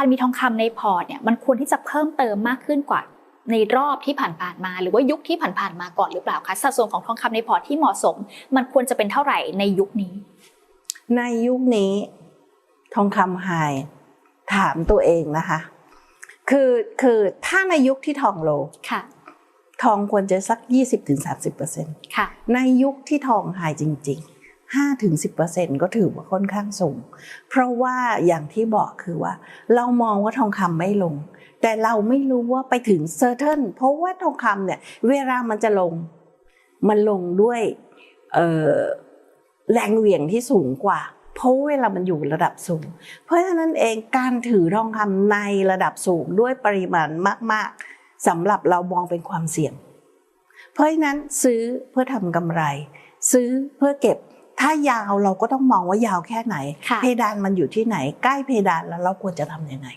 การมีทองคำในพอร์ตเนี่ยมันควรที่จะเพิ่มเติมมากขึ้นกว่าในรอบที่ผ่านๆมา หรือว่ายุคที่ผ่านๆมาก่อนหรือเปล่าคะสัดส่วนของทองคำในพอร์ตที่เหมาะสม มันควรจะเป็นเท่าไหร่ในยุคนี้ ในยุคนี้ ทองคำไฮถามตัวเองนะคะ คือคือถ้าในยุคที่ทองโลค่ะ ทองควรจะสัก 20-30%ค่ะ ในยุคที่ทองไฮจริง ๆ 5-10%ก็ถือว่าค่อนข้างสูง เพราะว่าอย่างที่บอกคือว่า เรามองว่าทองคำไม่ลง แต่เราไม่รู้ว่าไปถึงเซอร์เทนเพราะว่าทองคำเนี่ยเวลามันจะลง มันลงด้วยแรงเหวี่ยงที่สูงกว่า เพราะเวลามันอยู่ระดับสูง เพราะฉะนั้นเองการถือทองคำในระดับสูงด้วยปริมาณมาก ๆสำหรับเรามองเป็นความเสี่ยง เพราะฉะนั้นซื้อเพื่อทำกำไร ซื้อเพื่อเก็บ ถ้ายาวเราก็ต้องมองว่ายาวแค่ไหนค่ะเพดานมันอยู่ที่ไหน ใกล้เพดานแล้วเราควรจะทำยังไง